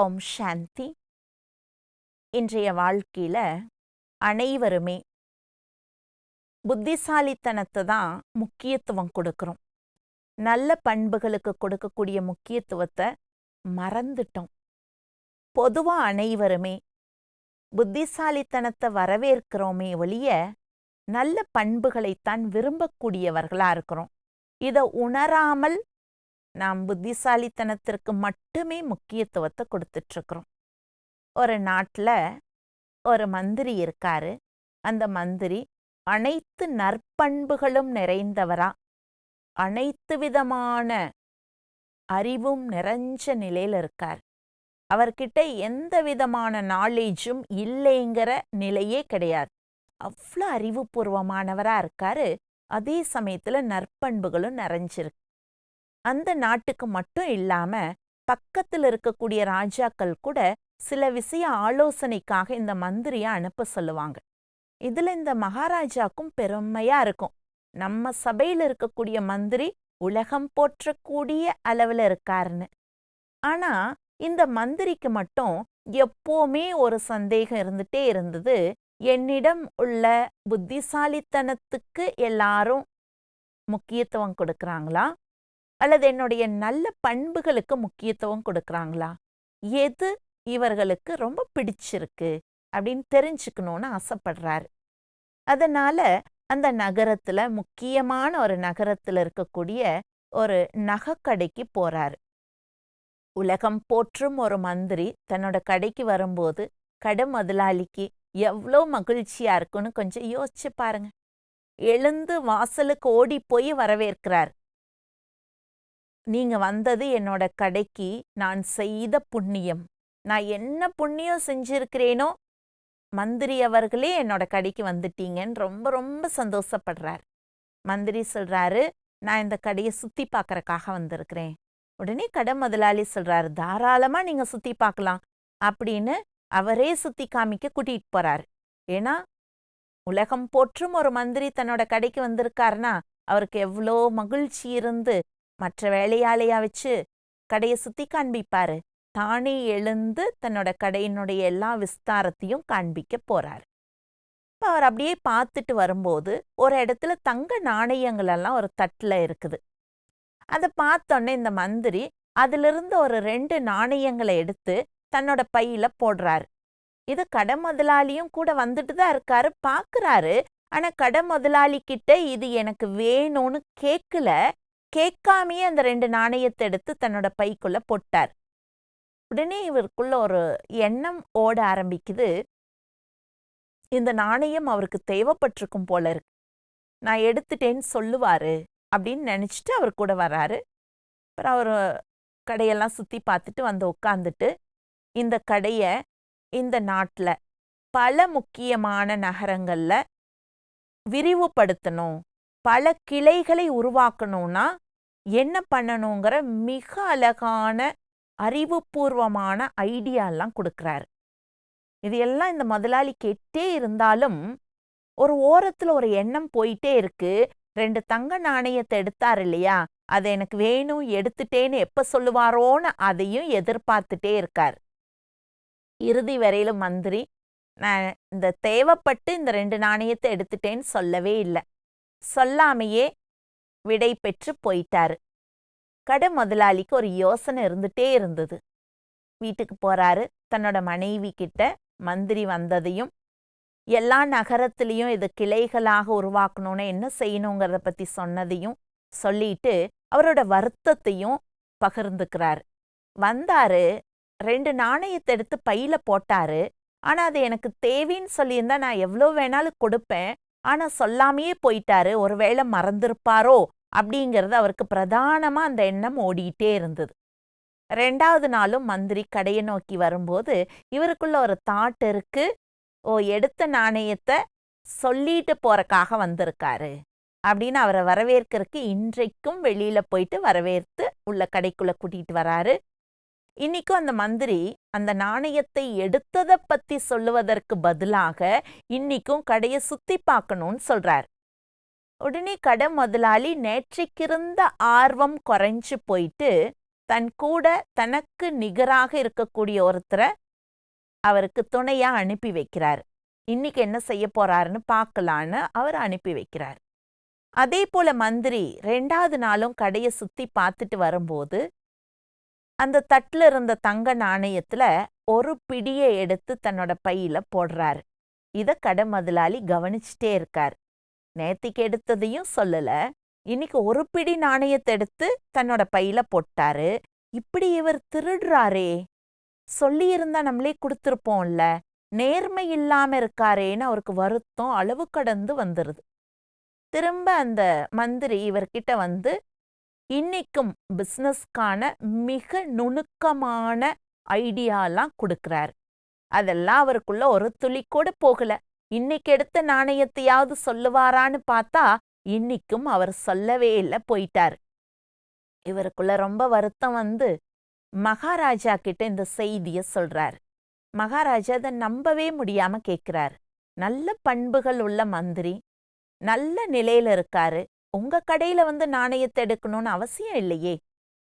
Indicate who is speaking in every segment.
Speaker 1: ஓம் சாந்தி. இன்றைய வாழ்க்கையில அனைவருமே புத்திசாலித்தனத்தை தான் முக்கியத்துவம் கொடுக்கிறோம். நல்ல பண்புகளுக்கு கொடுக்கக்கூடிய முக்கியத்துவத்தை மறந்துட்டோம். பொதுவா அனைவருமே புத்திசாலித்தனத்தை வரவேற்கிறோமே ஒழிய நல்ல பண்புகளைத்தான் விரும்பக்கூடியவர்களா இருக்கிறோம். இதை உணராமல் நாம் புத்திசாலித்தனத்திற்கு மட்டுமே முக்கியத்துவத்தை கொடுத்துட்டு இருக்கிறோம் ஒரு நாட்டில் ஒரு மந்திரி இருக்காரு. அந்த மந்திரி அனைத்து நற்பண்புகளும் நிறைந்தவரா? அனைத்து விதமான அறிவும் நிறைஞ்ச நிலையில இருக்கார். அவர்கிட்ட எந்த விதமான நாலேஜும் இல்லைங்கிற நிலையே கிடையாது. அவ்வளோ அறிவுபூர்வமானவரா இருக்காரு. அதே சமயத்துல நற்பண்புகளும் நிறைஞ்சிருக்கு. அந்த நாட்டுக்கு மட்டும் இல்லாம பக்கத்துல இருக்கக்கூடிய ராஜாக்கள் கூட சில விஷய ஆலோசனைக்காக இந்த மந்திரிய அனுப்ப சொல்லுவாங்க. இதுல இந்த மகாராஜாக்கும் பெருமையா இருக்கும். நம்ம சபையில இருக்கக்கூடிய மந்திரி உலகம் போற்றக்கூடிய அளவுல இருக்காருன்னு. ஆனா இந்த மந்திரிக்கு மட்டும் எப்போவுமே ஒரு சந்தேகம் இருந்துட்டே இருந்தது. என்னிடம் உள்ள புத்திசாலித்தனத்துக்கு எல்லாரும் முக்கியத்துவம் கொடுக்கறாங்களா? அல்லது என்னுடைய நல்ல பண்புகளுக்கு முக்கியத்துவம் கொடுக்கறாங்களா? எது இவர்களுக்கு ரொம்ப பிடிச்சிருக்கு அப்படின்னு தெரிஞ்சுக்கணும்னு ஆசைப்படுறாரு. அதனால அந்த நகரத்துல முக்கியமான ஒரு நகரத்துல இருக்கக்கூடிய ஒரு நகைக்கடைக்கு போறாரு. உலகம் போற்றும் ஒரு மந்திரி தன்னோட கடைக்கு வரும்போது கடை முதலாளிக்கு எவ்வளோ மகிழ்ச்சியா இருக்குன்னு கொஞ்சம் யோசிச்சு பாருங்க. எழுந்து வாசலுக்கு ஓடி போய் வரவேற்கிறார். நீங்க வந்தது என்னோட கடைக்கு நான் செய்த புண்ணியம். நான் என்ன புண்ணியம் செஞ்சிருக்கிறேனோ மந்திரி அவர்களே என்னோட கடைக்கு வந்துட்டீங்கன்னு ரொம்ப ரொம்ப சந்தோஷப்படுறார். மந்திரி சொல்றாரு நான் இந்த கடையை சுத்தி பார்க்கறக்காக வந்திருக்கிறேன். உடனே கடை முதலாளி சொல்றாரு தாராளமா நீங்க சுத்தி பார்க்கலாம் அப்படின்னு அவரே சுத்தி காமிக்க கூட்டிட்டு போறாரு. ஏன்னா உலகம் போற்றும் ஒரு மந்திரி தன்னோட கடைக்கு வந்திருக்காருன்னா அவருக்கு எவ்வளோ மகிழ்ச்சி இருந்து மற்ற வேலையாளையா வச்சு கடையை சுத்தி காண்பிப்பாரு. தானே எழுந்து தன்னோட கடையினுடைய எல்லா விஸ்தாரத்தையும் காண்பிக்க போறாரு. இப்போ அவர் அப்படியே பார்த்துட்டு வரும்போது ஒரு இடத்துல தங்க நாணயங்கள் எல்லாம் ஒரு தட்டுல இருக்குது. அதை பார்த்தோன்னே இந்த மந்திரி அதிலிருந்து ஒரு ரெண்டு நாணயங்களை எடுத்து தன்னோட பையில போடுறாரு. இது கடை முதலாளியும் கூட வந்துட்டு தான் இருக்காரு பாக்குறாரு ஆனா கடை முதலாளி கிட்ட இது எனக்கு வேணும்னு கேட்கல. கேட்காமயே அந்த ரெண்டு நாணயத்தை எடுத்து தன்னோட பைக்குள்ள போட்டார். உடனே இவருக்குள்ள ஒரு எண்ணம் ஓட ஆரம்பிக்குது. இந்த நாணயம் அவருக்கு தேவைப்பட்டிருக்கும் போல இருக்கு. நான் எடுத்துட்டேன்னு சொல்லுவாரு அப்படின்னு நினைச்சிட்டு அவர் கூட வராரு. அப்புறம் அவர் கடையெல்லாம் சுற்றி பார்த்துட்டு வந்து உட்காந்துட்டு இந்த கடையை இந்த நாட்டில் பல முக்கியமான நகரங்களில் விரிவுபடுத்தணும் பல கிளைகளை உருவாக்கணும்னா என்ன பண்ணணுங்கிற மிக அழகான அறிவுபூர்வமான ஐடியாலாம் கொடுக்குறாரு. இது எல்லாம் இந்த முதலாளி கேட்டே இருந்தாலும் ஒரு ஓரத்துல ஒரு எண்ணம் போயிட்டே இருக்கு. ரெண்டு தங்க நாணயத்தை எடுத்தார் இல்லையா? அதை எனக்கு வேணும் எடுத்துட்டேன்னு எப்ப சொல்லுவாரோன்னு அதையும் எதிர்பார்த்துட்டே இருக்கார். இறுதி வரையிலும் மந்திரி நான் இந்த தேவைப்பட்டு இந்த ரெண்டு நாணயத்தை எடுத்துட்டேன்னு சொல்லவே இல்லை. சொல்லாமையே விடை பெற்று போயிட்டாரு. கடை முதலாளிக்கு ஒரு யோசனை இருந்துட்டே இருந்தது. வீட்டுக்கு போறாரு. தன்னோட மனைவி கிட்ட மந்திரி வந்ததையும் எல்லா நகரத்திலையும் இது கிளைகளாக உருவாக்கணும்னு என்ன செய்யணுங்கிறத பத்தி சொன்னதையும் சொல்லிட்டு அவரோட வருத்தத்தையும் பகிர்ந்துக்கிறாரு. வந்தாரு. ரெண்டு நாணயத்தை எடுத்து பையில போட்டாரு. ஆனா அது எனக்கு தேவைன்னு சொல்லியிருந்தா நான் எவ்வளோ வேணாலும் கொடுப்பேன். ஆனால் சொல்லாமையே போயிட்டாரு. ஒருவேளை மறந்திருப்பாரோ அப்படிங்கிறது அவருக்கு பிரதானமாக அந்த எண்ணம் ஓடிட்டே இருந்தது. ரெண்டாவது நாளும் மந்திரி கடையை நோக்கி வரும்போது இவருக்குள்ள ஒரு தாட் இருக்கு. ஓ எடுத்த நாணயத்தை சொல்லிட்டு போறக்காக வந்திருக்காரு அப்படின்னு அவரை வரவேற்கிறதுக்கு இன்றைக்கும் வெளியில போயிட்டு வரவேற்று உள்ள கடைக்குள்ள கூட்டிட்டு வராரு. இன்னைக்கும் அந்த மந்திரி அந்த நாணயத்தை எடுத்ததை பத்தி சொல்லுவதற்கு பதிலாக இன்னைக்கும் கடையை சுத்தி பார்க்கணும்னு சொல்றார். உடனே கடை முதலாளி நேற்றைக்கிருந்த ஆர்வம் குறைஞ்சு போயிட்டு தன் கூட தனக்கு நிகராக இருக்கக்கூடிய ஒருத்தரை அவருக்கு துணையா அனுப்பி வைக்கிறார். இன்னைக்கு என்ன செய்ய போறாருன்னு பார்க்கலான்னு அவர் அனுப்பி வைக்கிறார். அதே போல மந்திரி ரெண்டாவது நாளும் கடையை சுத்தி பார்த்துட்டு வரும்போது அந்த தட்டுல இருந்த தங்க நாணயத்துல ஒரு பிடியை எடுத்து தன்னோட பையில போடுறாரு. இத கடை முதலாளி கவனிச்சுட்டே இருக்கார். நேத்திக்கு எடுத்ததையும் சொல்லல. இன்னைக்கு ஒரு பிடி நாணயத்தை எடுத்து தன்னோட பையில போட்டாரு. இப்படி இவர் திருடுறாரே. சொல்லியிருந்தா நம்மளே கொடுத்துருப்போம்ல. நேர்மை இல்லாம இருக்காரேன்னு அவருக்கு வருத்தம் அளவு கடந்து வந்துருது. திரும்ப அந்த மந்திரி இவர்கிட்ட வந்து இன்னைக்கும் பிசினஸ்க்கான மிக நுணுக்கமான ஐடியாலாம் கொடுக்கறாரு. அதெல்லாம் அவருக்குள்ள ஒரு துளி கூட போகல. இன்னைக்கு எடுத்த நாணயத்தையாவது சொல்லுவாரான்னு பார்த்தா இன்னைக்கும் அவர் சொல்லவே இல்லை போயிட்டாரு. இவருக்குள்ள ரொம்ப வருத்தம் வந்து மகாராஜா கிட்ட இந்த செய்திய சொல்றாரு. மகாராஜா அதை நம்பவே முடியாம கேட்கிறார் நல்ல பண்புகள் உள்ள மந்திரி நல்ல நிலையில இருக்காரு. உங்க கடையில வந்து நாணயத்தை எடுக்கணும்னு அவசியம் இல்லையே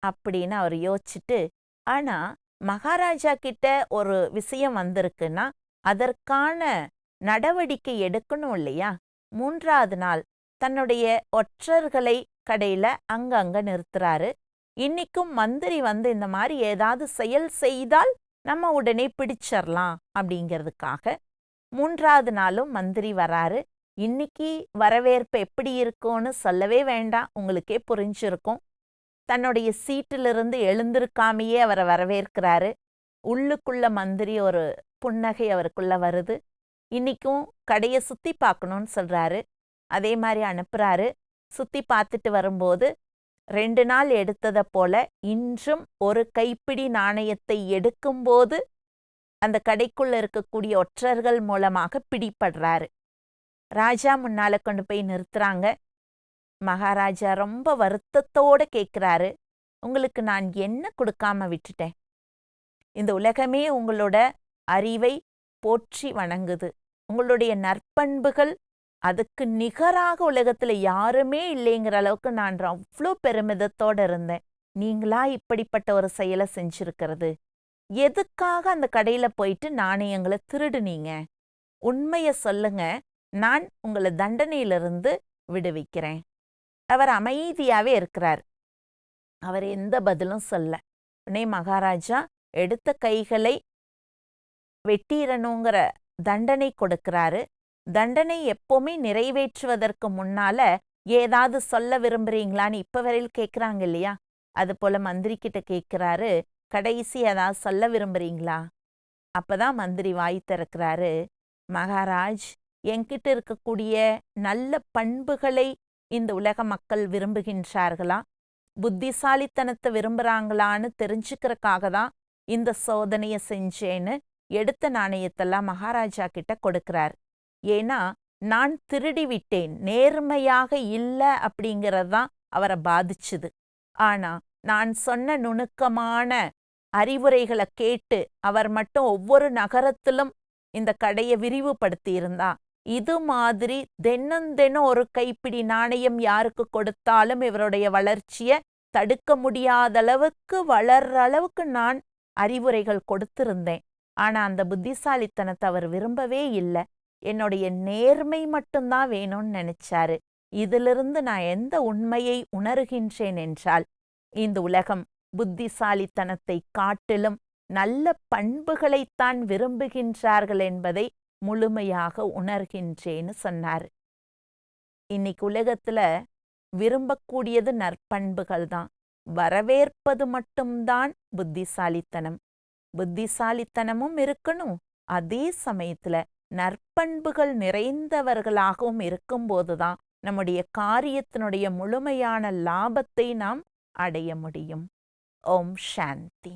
Speaker 1: அப்படின்னு அவர் யோசிச்சுட்டு ஆனா மகாராஜா கிட்ட ஒரு விஷயம் வந்திருக்குன்னா அதற்கான நடவடிக்கை எடுக்கணும் இல்லையா? மூன்றாவது நாள் தன்னுடைய ஒற்றர்களை கடையில அங்கங்க நிறுத்துறாரு. இன்னைக்கும் மந்திரி வந்து இந்த மாதிரி ஏதாவது செயல் செய்தால் நம்ம உடனே பிடிச்சிடலாம் அப்படிங்கிறதுக்காக மூன்றாவது நாளும் மந்திரி வராரு. இன்னைக்கு வரவேற்பு எப்படி இருக்கும்னு சொல்லவே வேண்டாம். உங்களுக்கே புரிஞ்சிருக்கும். தன்னுடைய சீட்டிலிருந்து எழுந்திருக்காமையே அவரை வரவேற்கிறாரு. உள்ளுக்குள்ள மந்திரி ஒரு புன்னகை அவருக்குள்ள வருது. இன்னைக்கும் கடையை சுத்தி பார்க்கணும்னு சொல்றாரு. அதே மாதிரி அனுப்புறாரு. சுத்தி பார்த்துட்டு வரும்போது ரெண்டு நாள் எடுத்ததை போல இன்றும் ஒரு கைப்பிடி நாணயத்தை எடுக்கும்போது அந்த கடைக்குள்ள இருக்கக்கூடிய ஒற்றர்கள் மூலமாக பிடிபடுறாரு. ராஜா முன்னால கொண்டு போய் நிறுத்துறாங்க. மகாராஜா ரொம்ப வருத்தத்தோட கேக்குறாரு. உங்களுக்கு நான் என்ன கொடுக்காம விட்டுட்டேன்? இந்த உலகமே உங்களோட அறிவை போற்றி வணங்குது. உங்களுடைய நற்பண்புகள் அதுக்கு நிகராக உலகத்துல யாருமே இல்லைங்கிற அளவுக்கு நான் அவ்வளோ பெருமிதத்தோட இருந்தேன். நீங்களா இப்படிப்பட்ட ஒரு செயலை செஞ்சிருக்கிறது? எதுக்காக அந்த கடையில போயிட்டு நாணயங்களை திருடுனீங்க? உண்மைய சொல்லுங்க. நான் உங்களை தண்டனையிலிருந்து விடுவிக்கிறேன். அவர் அமைதியாவே இருக்கிறார். அவர் எந்த பதிலும் சொல்ல. உடனே மகாராஜா எடுத்த கைகளை வெட்டிடணுங்கிற தண்டனை கொடுக்கிறாரு. தண்டனை எப்பவுமே நிறைவேற்றுவதற்கு முன்னால ஏதாவது சொல்ல விரும்புறீங்களான்னு இப்ப வரையில் கேக்குறாங்க இல்லையா? அது போல மந்திரி கிட்ட கேக்குறாரு கடைசி ஏதாவது சொல்ல விரும்புறீங்களா? அப்பதான் மந்திரி வாய் திறக்கிறாரு. மகாராஜ் என்கிட்ட இருக்கக்கூடிய நல்ல பண்புகளை இந்த உலக மக்கள் விரும்புகின்றார்களா? புத்திசாலித்தனத்தை விரும்புறாங்களான்னு தெரிஞ்சுக்கிறக்காக தான் இந்த சோதனைய செஞ்சேன்னு எடுத்த நாணயத்தெல்லாம் மகாராஜா கிட்ட கொடுக்கிறார். ஏன்னா நான் திருடி விட்டேன் நேர்மையாக இல்ல அப்படிங்கிறது தான் அவரை பாதிச்சுது. ஆனா நான் சொன்ன நுணுக்கமான அறிவுரைகளை கேட்டு அவர் மட்டும் ஒவ்வொரு நகரத்திலும் இந்த கடையை விரிவுபடுத்தி இருந்தா இது மாதிரி தினம் ஒரு கைப்பிடி நாணயம் யாருக்கு கொடுத்தாலும் இவருடைய வளர்ச்சிய தடுக்க முடியாத அளவுக்கு வளர்ற அளவுக்கு நான் அறிவுரைகள் கொடுத்திருந்தேன். ஆனா அந்த புத்திசாலித்தனத்தை அவர் விரும்பவே இல்லை. என்னுடைய நேர்மை மட்டும்தான் வேணும்னு நினைச்சாரு. இதிலிருந்து நான் எந்த உண்மையை உணர்கின்றேன் என்றால் இந்த உலகம் புத்திசாலித்தனத்தை காட்டிலும் நல்ல பண்புகளைத்தான் விரும்புகின்றார்கள் என்பதை முழுமையாக உணர்கின்றேன்னு சொன்னார். இன்னைக்கு உலகத்துல விரும்பக்கூடியது நற்பண்புகள் தான். வரவேற்பது மட்டும்தான் புத்திசாலித்தனம். புத்திசாலித்தனமும் இருக்கணும். அதே சமயத்துல நற்பண்புகள் நிறைந்தவர்களாகவும் இருக்கும்போதுதான் நம்முடைய காரியத்தினுடைய முழுமையான லாபத்தை நாம் அடைய முடியும். ஓம் சாந்தி.